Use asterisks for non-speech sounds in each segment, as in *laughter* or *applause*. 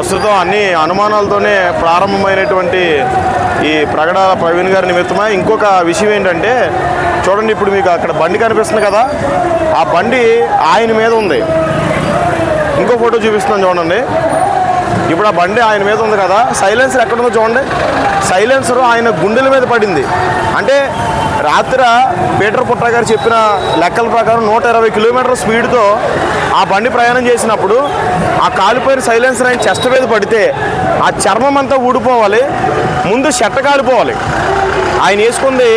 ప్రస్తుతం అన్ని అనుమానాలతోనే ప్రారంభమైనటువంటి ఈ ప్రగడాల ప్రవీణ్ గారి నిమిత్తమా ఇంకొక విషయం ఏంటంటే చూడండి ఇప్పుడు మీకు అక్కడ బండి కనిపిస్తుంది కదా ఆ బండి ఆయన మీద ఉంది. ఇంకో ఫోటో చూపిస్తున్నాను చూడండి. ఇప్పుడు ఆ బండి ఆయన మీద ఉంది కదా సైలెన్సర్ ఎక్కడుందో చూడండి. సైలెన్సర్ ఆయన గుండెల మీద పడింది. అంటే రాత్రి పీటర్ పుట్ర గారు చెప్పిన లెక్కల ప్రకారం నూట ఇరవై కిలోమీటర్ల స్పీడ్తో ఆ బండి ప్రయాణం చేసినప్పుడు ఆ కాలిపోయిన సైలెన్సర్ ఆయన చెస్ట్ మీద పడితే ఆ చర్మం అంతా ఊడిపోవాలి ముందు చెట్ట కాలిపోవాలి. ఆయన వేసుకుంది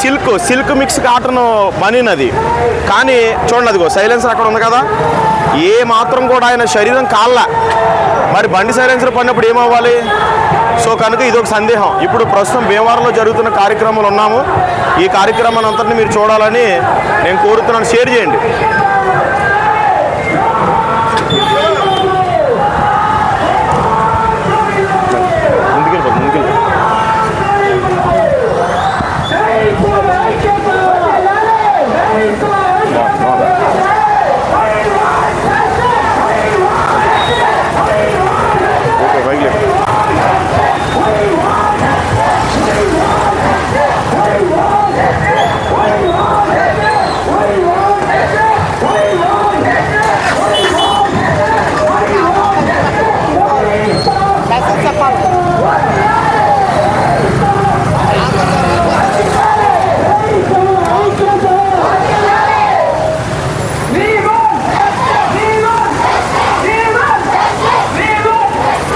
సిల్క్ సిల్క్ మిక్స్ కాటన్ బనినది. కానీ చూడండి అదిగో సైలెన్సర్ అక్కడ ఉంది కదా. ఏ మాత్రం కూడా ఆయన శరీరం కాళ్ళ మరి బండి సైలెన్సర్ పడినప్పుడు ఏమవ్వాలి? సో కనుక ఇది ఒక సందేహం. ఇప్పుడు ప్రస్తుతం భీమవరంలో జరుగుతున్న కార్యక్రమాలు ఉన్నాము. ఈ కార్యక్రమాన్ని అంతటిని మీరు చూడాలని నేను కోరుతున్నాను. షేర్ చేయండి ముందుకెళ్ళిపో ముందుకెళ్ళిపో ఓకే పైకి లేపు.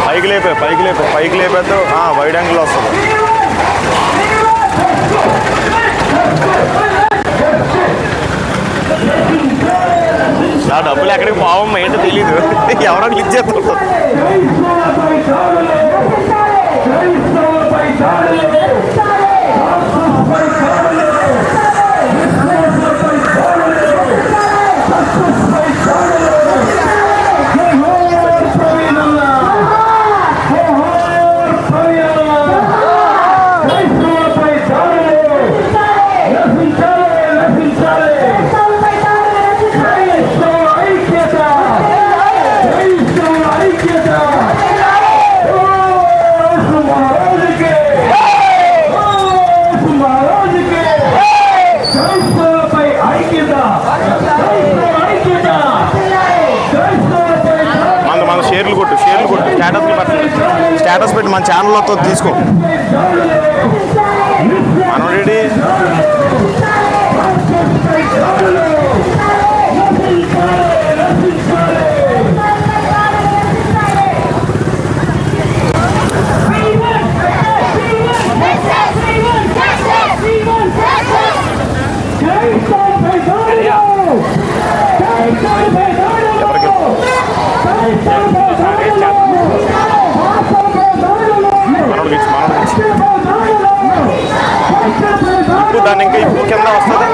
పైకి లేపే పైకి లేపే పైకి లేపేతో వైడ్ యాంగిల్ వస్తుంది నా డబ్బులు ఎక్కడికి పోవమ్మా ఏంటో తెలీదు ఎవరో క్లిక్ చేస్తుంటారు కొట్టు స్టేటస్ స్టేటస్ పెట్టి మన ఛానల్లో తీసుకో మనోడి రెడీ ఎవరికి మనోడికి ఇచ్చి మనోడికి ఇచ్చి ఇప్పుడు దాన్ని ఇంకా ఇప్పుడు కింద వస్తుంది.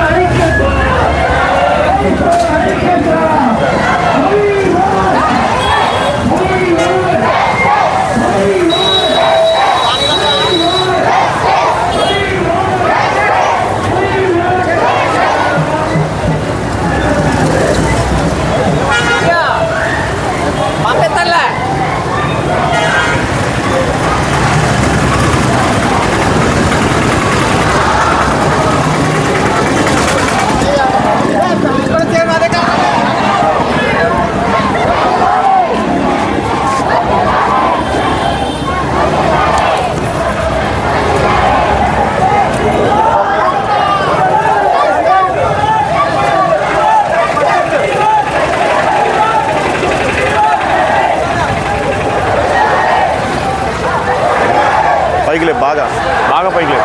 పైకి బాగా బాగా పైకిలే.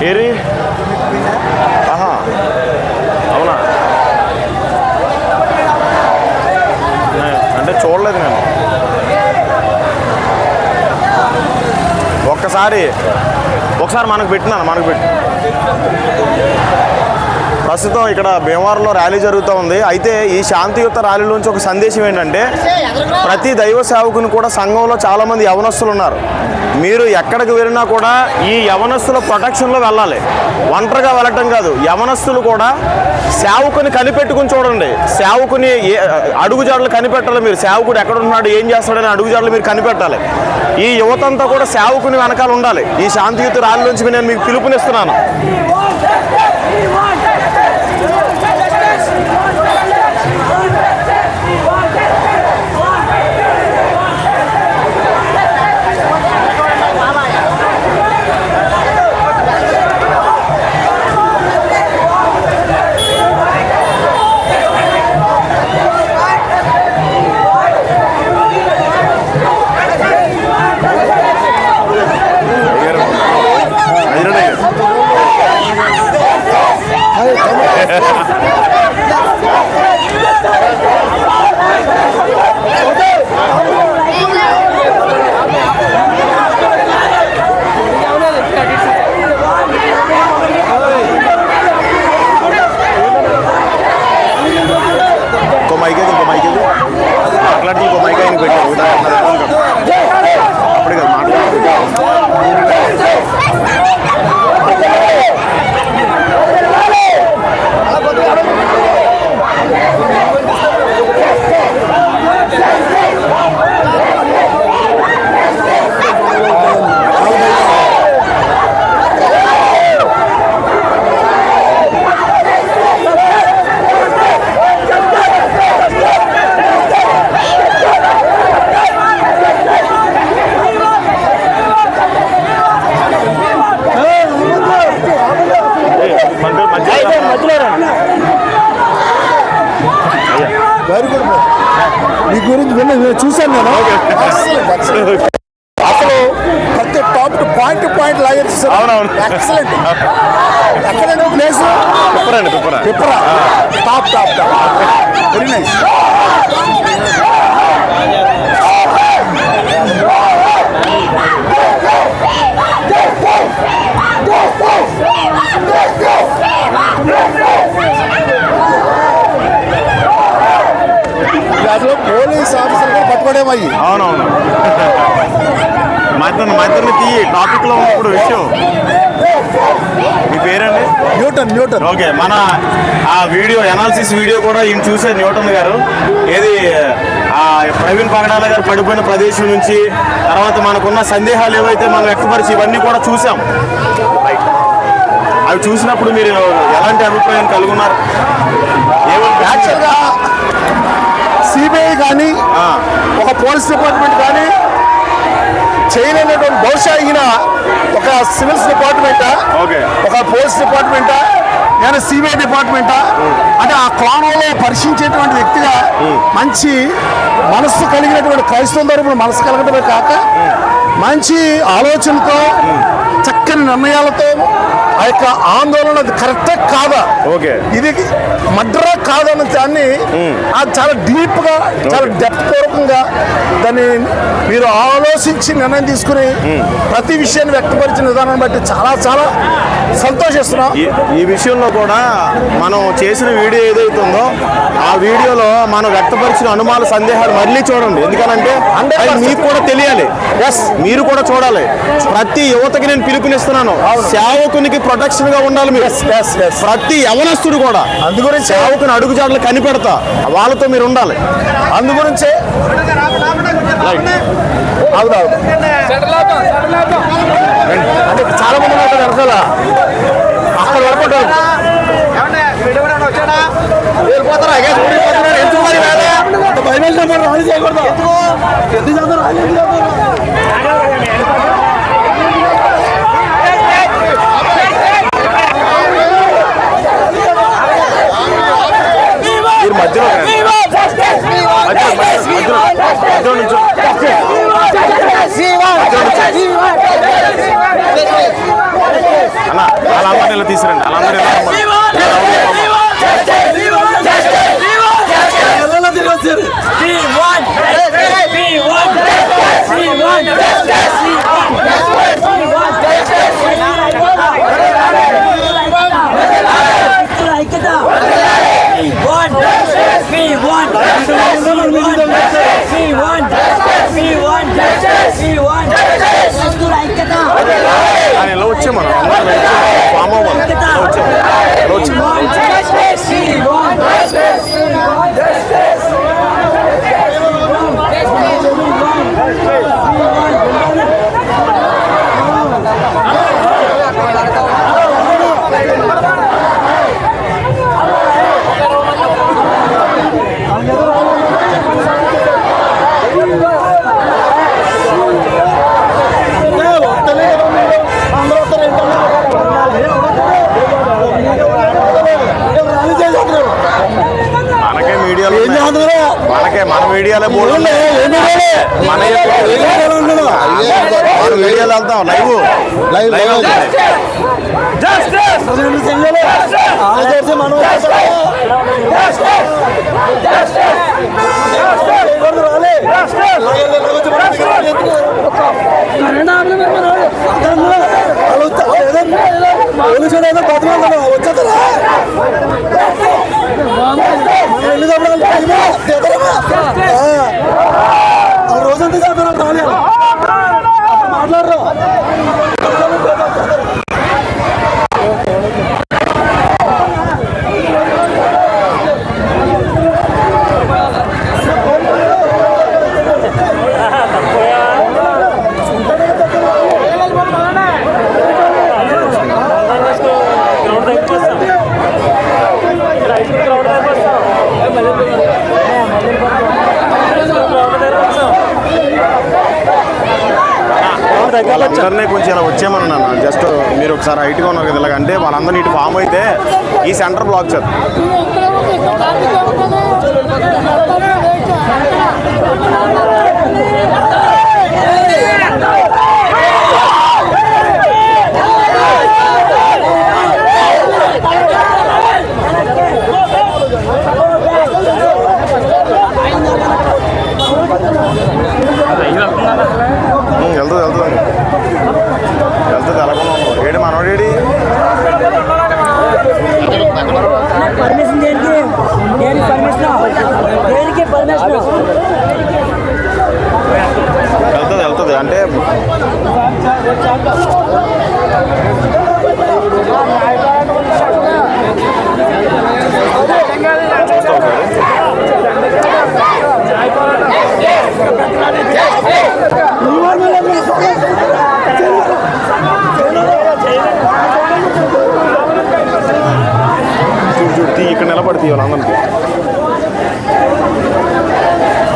లేదు ఏరి? ఆహా. అవునా? అంటే చూడలేదు నేను. ఒక్కసారి ఒకసారి మనకు పెట్టినాను మనకు పెట్టి. ప్రస్తుతం ఇక్కడ భీమవరంలో ర్యాలీ జరుగుతూ ఉంది. అయితే ఈ శాంతియుత ర్యాలీలోంచి ఒక సందేశం ఏంటంటే ప్రతి దైవ సేవకుని కూడా సంఘంలో చాలామంది యవనస్తులు ఉన్నారు. మీరు ఎక్కడికి వెళ్ళినా కూడా ఈ యవనస్తుల ప్రొటెక్షన్లో వెళ్ళాలి. ఒంటరిగా వెళ్ళటం కాదు. యవనస్తులు కూడా సేవకుని కనిపెట్టుకుని చూడండి. సేవకుని ఏ- అడుగుజాడలు కనిపెట్టాలి మీరు. సేవకుడు ఎక్కడ ఉన్నాడు ఏం చేస్తాడని అడుగుజాడలు మీరు కనిపెట్టాలి. ఈ యువతంతా కూడా సేవకుని వెనకాల ఉండాలి. ఈ శాంతియుత రాళ్ళ నుంచి నేను మీకు పిలుపునిస్తున్నాను. Yes. *laughs* గురించి విన్న నేను చూశాను నేను. అసలు ప్రతి టాప్ టు పాయింట్ పాయింట్ లాగేది అవునవును. ఎక్సలెంట్ ఎక్కడండి place పిప్పరండి Pippara. Pippara? Top top top very nice అసలు పోలీస్ ఆఫీసర్ కూడా పట్టుకోవడేమయ్యి అవునవును. మధ్యన మధ్యన తీయి టాపిక్లో ఉన్నప్పుడు విషయం. మీ పేరండి? Newton Newton. ఓకే మన ఆ వీడియో ఎనాలిసిస్ వీడియో కూడా ఈయన చూసే న్యూటన్ గారు. ఏది ఆ ప్రవీణ్ పగడాల గారు పడిపోయిన ప్రదేశం నుంచి తర్వాత మనకున్న సందేహాలు ఏవైతే మనం వ్యక్తపరిచి ఇవన్నీ కూడా చూసాం అవి చూసినప్పుడు మీరు ఎలాంటి అభిప్రాయం కలుగున్నారు? యాక్చువల్గా సిబిఐ కానీ ఒక పోలీస్ డిపార్ట్మెంట్ కానీ చేయలేనటువంటి బహుశా ఈయన ఒక సివిల్స్ డిపార్ట్మెంటా? ఒక పోలీస్ డిపార్ట్మెంటా? నేను సిబిఐ డిపార్ట్మెంటా? అంటే ఆ కోణంలో పరిశీలించేటువంటి వ్యక్తిగా మంచి మనస్సు కలిగినటువంటి క్రైస్తవ తరపున మనసు కలగడమే కాక మంచి ఆలోచనతో చక్కని నిర్ణయాలతో ఆ యొక్క ఆందోళన కరెక్టే కాదా? ఓకే. ఇది మడ్రా కాదన్న దాన్ని అది చాలా డీప్గా చాలా డెప్త్ పూర్వకంగా దాన్ని మీరు ఆలోచించి నిర్ణయం తీసుకుని ప్రతి విషయాన్ని వ్యక్తపరిచిన విధానాన్ని బట్టి చాలా చాలా సంతోషిస్తున్నాం. ఈ విషయంలో కూడా మనం చేసిన వీడియో ఏదైతే ఉందో ఆ వీడియోలో మనం వ్యక్తపరిచిన అనుమాన సందేహాలు మళ్ళీ చూడండి. ఎందుకనంటే అది మీకు కూడా తెలియాలి. ఎస్ మీరు కూడా చూడాలి. ప్రతి యువతకి నేను పిలుపునిస్తున్నాను. సేవకునికి ప్రొటెక్షన్గా ఉండాలి మీరు. ప్రతి యవనస్తుడు కూడా అందు గురించి. సేవకుని అడుగుజాడలు కనిపెడతా. వాళ్ళతో మీరు ఉండాలి. అందు గురించే. అవును అవును అంటే చాలా మంది ఉన్నారు వెనకాల అక్కడ వరకు వెళ్ళిపోతారా? ఎందుకు మరి? భయం చేయకూడదు. ఎందుకు? ఇటు నుంచి అలా వాళ్ళందరినీ ఇలా తీసుకురండి వాళ్ళందరూ ఐక్యత ఆయనలో వచ్చే మనం ఫామ్ అవ్వాలి వచ్చే వచ్చే 我的车在那搞段子呢我真的 Akçat. పడుతుంది వాళ్ళందరికీ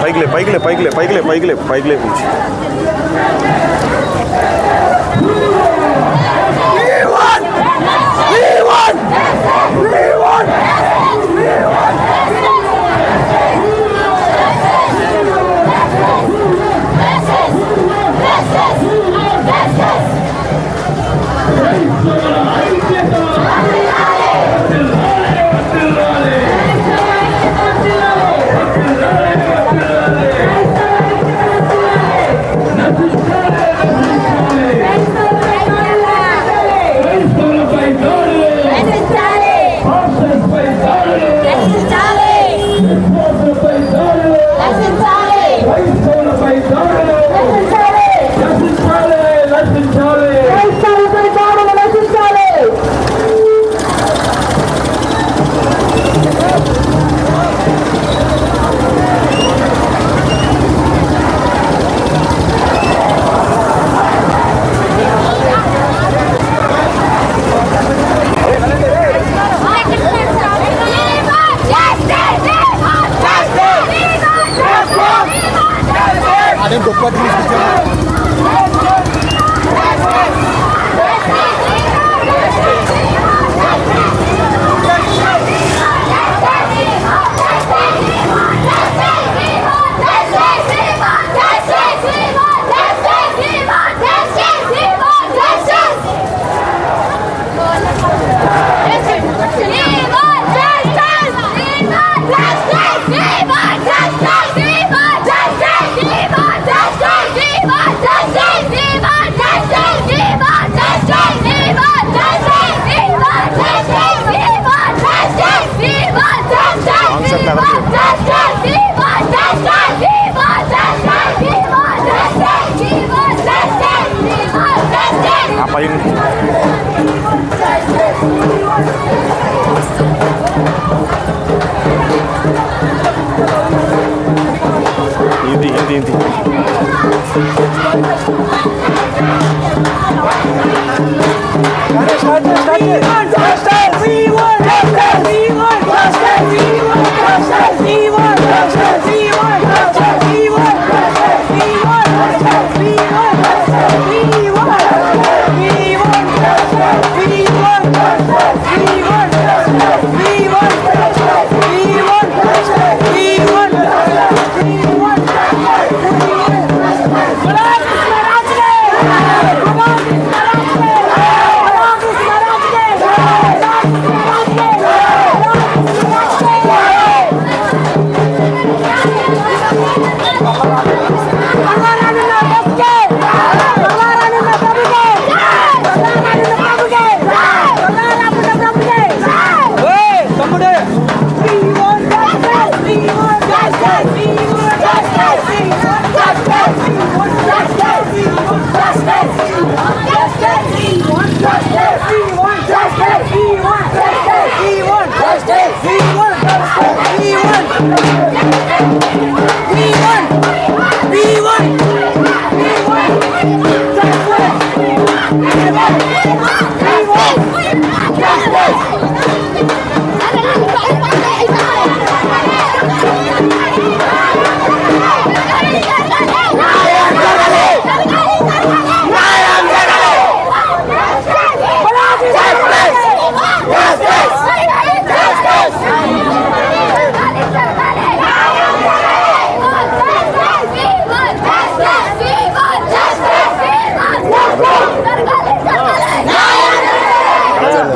పైకిలే పైకిలే పైకిలే పైకిలే పైకిలే పైకిలే ఇలా రమ్మని.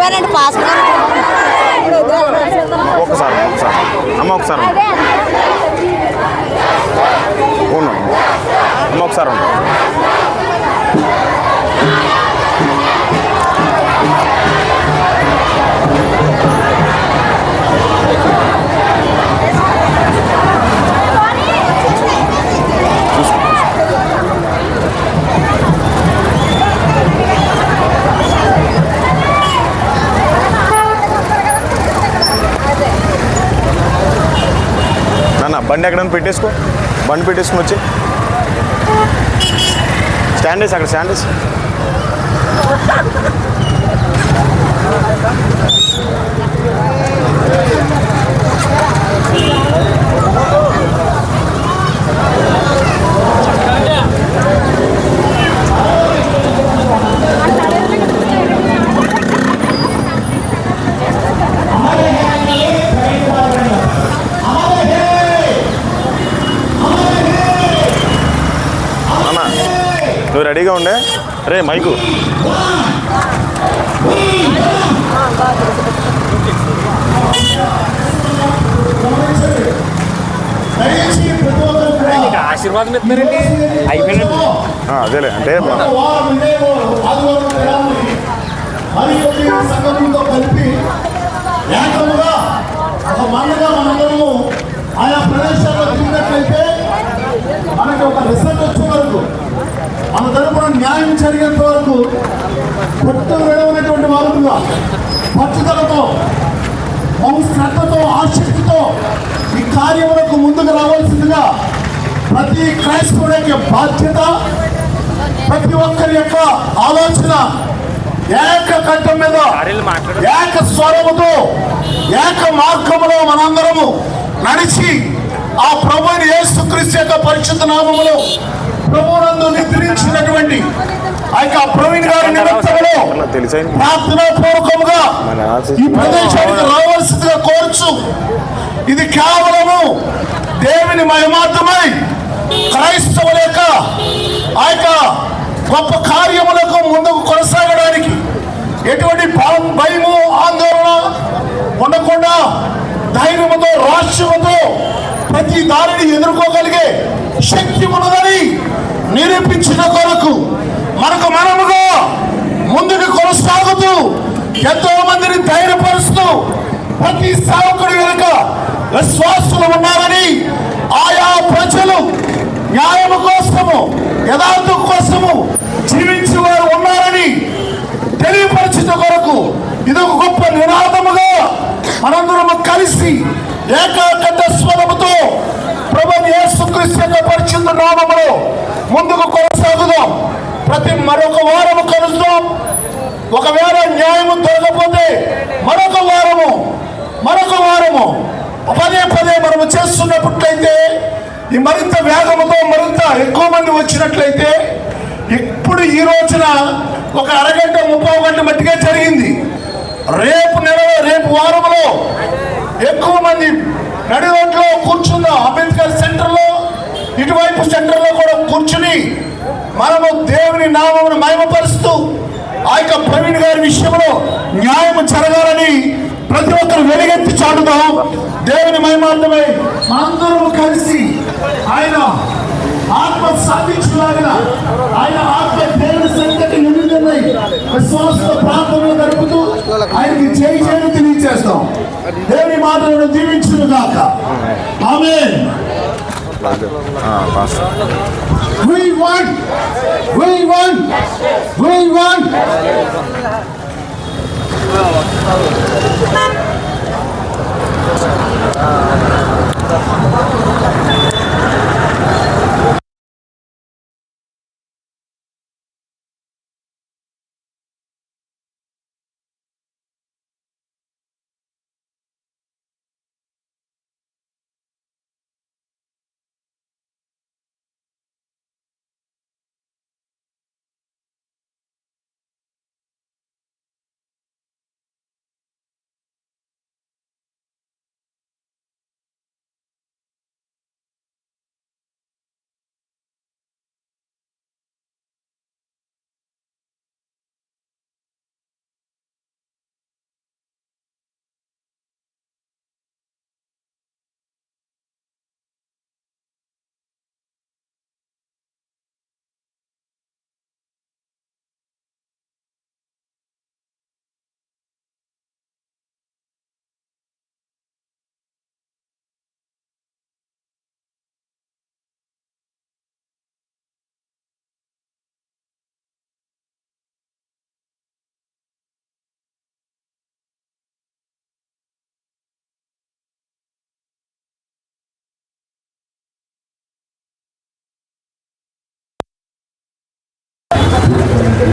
చెప్పారండి పాస్ ఒకసారి ఒకసారి అమ్మ ఒకసారి ఉండు. అమ్మ ఒకసారి ఉండు. నాన్న బండి ఎక్కడైనా పెట్టేసుకో. బండి పెట్టేసుకుని వచ్చి. స్టాండ్ అక్కడ స్టాండ్ 아이고. తరపున న్యాయం జరిగేంత వరకు పట్టు విడవనటువంటి వారుగా పట్టుదలతో బహు శ్రద్ధతో ఆసక్తితో ఈ కార్యములకు ముందుకు రావాల్సిందిగా ప్రతి క్రైస్తవుడి యొక్క బాధ్యత ప్రతి ఒక్కరి యొక్క ఆలోచన ఏక కట్టం మీద ఏక స్వరముతో ఏక మార్గములో మనందరము నడిచి ఆ ప్రభుని యేసుక్రీస్తు యొక్క పరిశుద్ధ నామములో ప్రభునందు నిద్రించినటువంటి ఆ యొక్క ప్రవీణ్ గారి తెలిసైంది. ప్రార్థనా పూర్వకముగా ఈ ప్రదేశానికి రావాల్సిందిగా కోరుచు. ఇది కేవలము దేవుని మహిమార్థమై క్రైస్తవుల యొక్క ఆ యొక్క గొప్ప కార్యములకు ముందుకు కొనసాగడానికి ఎటువంటి భయం- భయము ఆందోళన ఉండకుండా ధైర్యముతో రాష్ట్రముతో ప్రతి దారిని ఎదుర్కోగలిగే శక్తి ఉన్నదని నిరూపించిన కొరకు మనకు మనముగా ముందుకు కొనసాగుతూ ఎంతో మందిని ధైర్యపరుస్తూ ప్రతి సేవకుడి వెనుక విశ్వాసులు ఉన్నారని ఆయా ప్రజలు న్యాయము కోసము యథార్థం కోసము జీవించి వారు ఉన్నారని తెలియపరిచిన కొరకు ఇది ఒక గొప్ప నినాదముగా మనందరము కలిసి ఏకాగ్రత స్వరముతో ప్రభు యేసుక్రీస్తు యొక్క పరిశుద్ధ నామములో ముందుకు కొనసాగుదాం. ప్రతి మరొక వారము కలుద్దాం. ఒకవేళ న్యాయము దొరకపోతే మరొక వారము మరొక వారము పదే పదే మనము చేస్తున్నట్లయితే ఈ మరింత వేగముతో మరింత ఎక్కువ మంది వచ్చినట్లయితే ఇప్పుడు ఈ రోజున ఒక అరగంట ముప్పై గంట మట్టిగా జరిగింది. రేపు నెల రేపు వారంలో ఎక్కువ మంది నడి రోడ్లో కూర్చుందాం అంబేద్కర్ సెంటర్లో ఇటువైపు సెంటర్లో కూడా కూర్చుని మనము దేవుని నామమును మయమపరుస్తూ ఆ యొక్క ప్రవీణ్ గారి విషయంలో న్యాయం జరగాలని ప్రతి ఒక్కరు వెలుగెత్తి చాటుదాం. దేవుని మహిమార్థమై మనందరము కలిసి ఆయన ఆత్మ సాధించలాగిన ఆయన ఆత్మ దేవుని సంగతి నిండుతున్నాయి విశ్వాస ప్రాంతంలో జరుపుతూ ఆయనకి చేయి చేయని తెలియజేస్తాం. దేవుని మాటలను దీవించును గాక ఆమేన్ ఆ, pastor We won! We won! We won!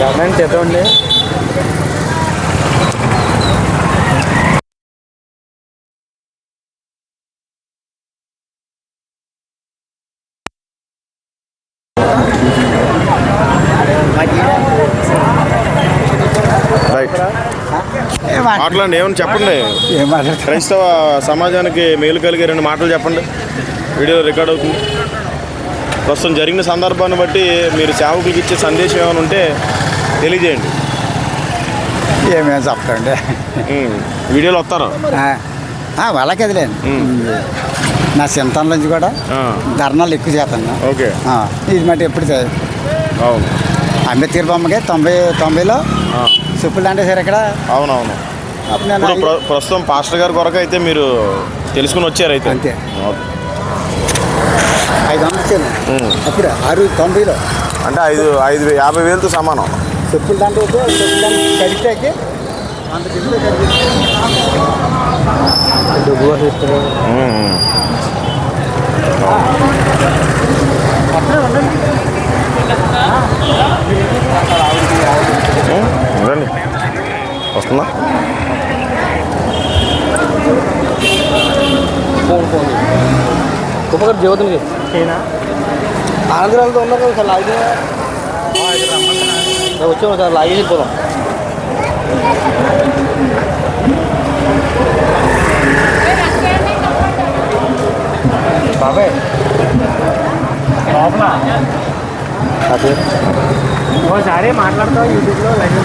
Government right మాట్లాడండి ఏమని చెప్పండి. క్రైస్తవ సమాజానికి మేలు కలిగే రెండు మాటలు చెప్పండి. వీడియో రికార్డ్ అవుతుంది. ప్రస్తుతం జరిగిన సందర్భాన్ని బట్టి మీరు సేవకులకు ఇచ్చే సందేశం ఏమైనా ఉంటే తెలియజేయండి. ఏమేమి చెప్తాండి. వీడియోలో వస్తారు? వాళ్ళకి అదిలేండి. నా చింతన నుంచి కూడా ధర్నాలు ఎక్కువ చేస్తాను. ఓకే. ఇది మటు ఎప్పుడు చే- అవును. అంబేద్కర్ బొమ్మకి తొంభై తొంభైలో చెప్పులు అంటే సార్ ఇక్కడ? అవునవును. ప్రస్తుతం పాస్టర్ గారి కొరకు అయితే మీరు తెలుసుకుని వచ్చారు అయితే. అంతే. ఐదు ఉమ్. అప్పుడు ఆరు తొంభైలో. అంటే ఐదు ఐదు యాభై వేలతో సమానం. చెప్పులు దాంట్లో చెప్పులు దాంట్లో కడిగితే అంత రండి. వస్తుందా? కుప్పగారు జ్యోతిని ఆంధ్రాలతో ఉన్నారు కదా సార్ వచ్చి ఒకసారి లాగేసి పోదాం. బాబాయ్ లోపల. అదే ఒకసారి మాట్లాడతావు యూట్యూబ్లో లైవ్